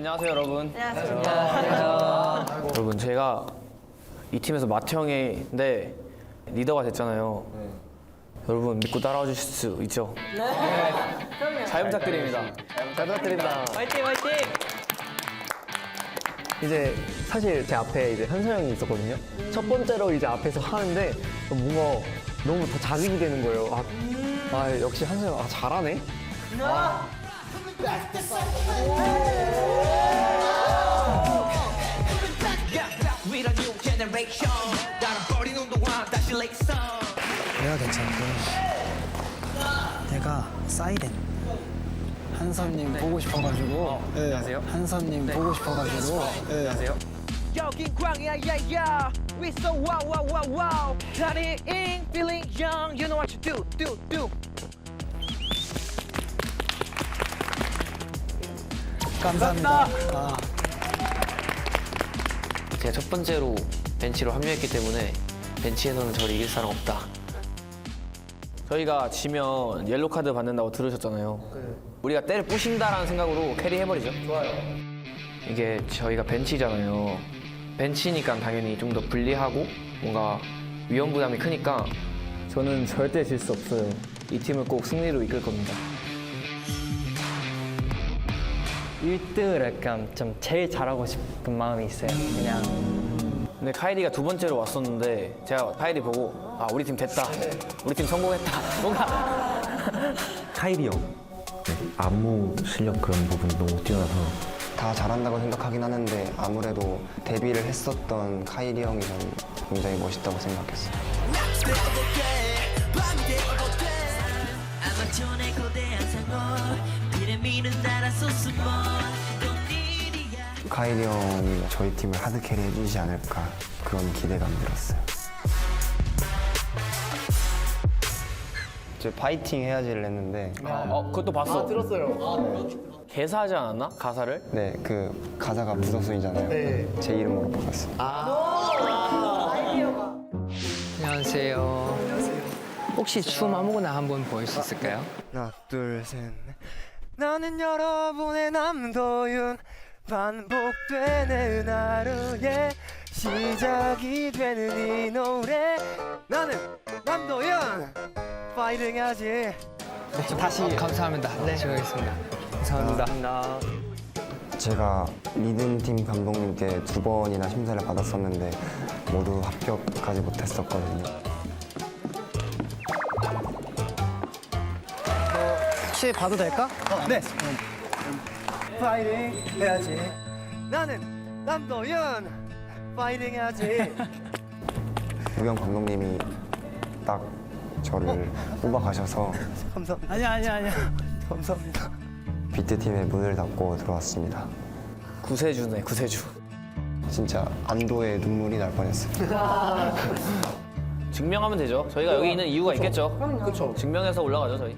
안녕하세요 여러분. 안녕하세요. 여러분 제가 이 팀에서 마태 형인데 리더가 됐잖아요. 여러분 믿고 따라와 주실 수 있죠? 네. 잘 부탁드립니다. 잘 부탁드립니다. 화이팅 화이팅. 이제 사실 제 앞에 이제 현서 형이 있었거든요. 첫 번째로 이제 앞에서 하는데 뭔가 너무 더 자극이 되는 거예요. 아, 아, 역시 현서 형 아, 잘하네. We the new generation 나는 버린 운동화 다시 렉선 내가 괜찮은데 내가 사이렌 한선님 보고 싶어가지고 안녕하세요 한선님 보고 싶어가지고 안녕하세요 여긴 광야 야야 We so wow wow wow wow Studying feeling young You know what you do do do 감사합니다 아, 제가 첫 번째로 벤치로 합류했기 때문에 벤치에서는 저를 이길 사람 없다. 저희가 지면 옐로 카드 받는다고 들으셨잖아요. 우리가 때를 부신다라는 생각으로 캐리 해버리죠. 좋아요. 이게 저희가 벤치잖아요. 벤치니까 당연히 좀 더 불리하고 뭔가 위험 부담이 크니까 저는 절대 질 수 없어요. 이 팀을 꼭 승리로 이끌 겁니다. 1등을 약간 좀 제일 잘하고 싶은 마음이 있어요. 그냥 근데 카이리가 두 번째로 왔었는데 제가 카이리 보고 아 우리 팀 됐다. 우리 팀 성공했다. 뭔가 카이리 형 네, 안무 실력 그런 부분이 너무 뛰어나서 다 잘한다고 생각하긴 하는데 아무래도 데뷔를 했었던 카이리 형이 저는 굉장히 멋있다고 생각했어요. 아마존의 거대한 상어 피라미는 날 아 카이리 형이 저희 팀을 하드캐리 해주지 않을까 그런 기대감이 들었어요. 저 파이팅 해야지를 했는데 어 그것도 봤어. 들었어요. 개사하지 않았나 가사를? 네 그 가사가 부서순이잖아요. 제 이름으로 바꿨어요. 안녕하세요. 혹시 춤 아무거나 한번 보일 수 있을까요? 하나 둘 셋 나는 여러분의 남도윤 반복되는 하루의 시작이 되는 이 노래 나는 남도윤 파이팅 하지 다시 감사합니다. 네. 즐거겠습니다 감사합니다. 제가 리듬팀 감독님께 두 번이나 심사를 받았었는데 모두 합격하지 못했었거든요 혹시 봐도 될까? 네 파이팅 해야지 나는 남도윤 파이팅 해야지 우경 감독님이 딱 저를 뽑아가셔서 감사합니다 아니야 아니야 아니야 감사합니다 비트팀에 문을 닫고 들어왔습니다 구세주네 구세주. 진짜 안도의 눈물이 날 뻔했어요 증명하면 되죠. 저희가 여기 있는 이유가 있겠죠. 그렇죠. 증명해서 올라가죠 저희.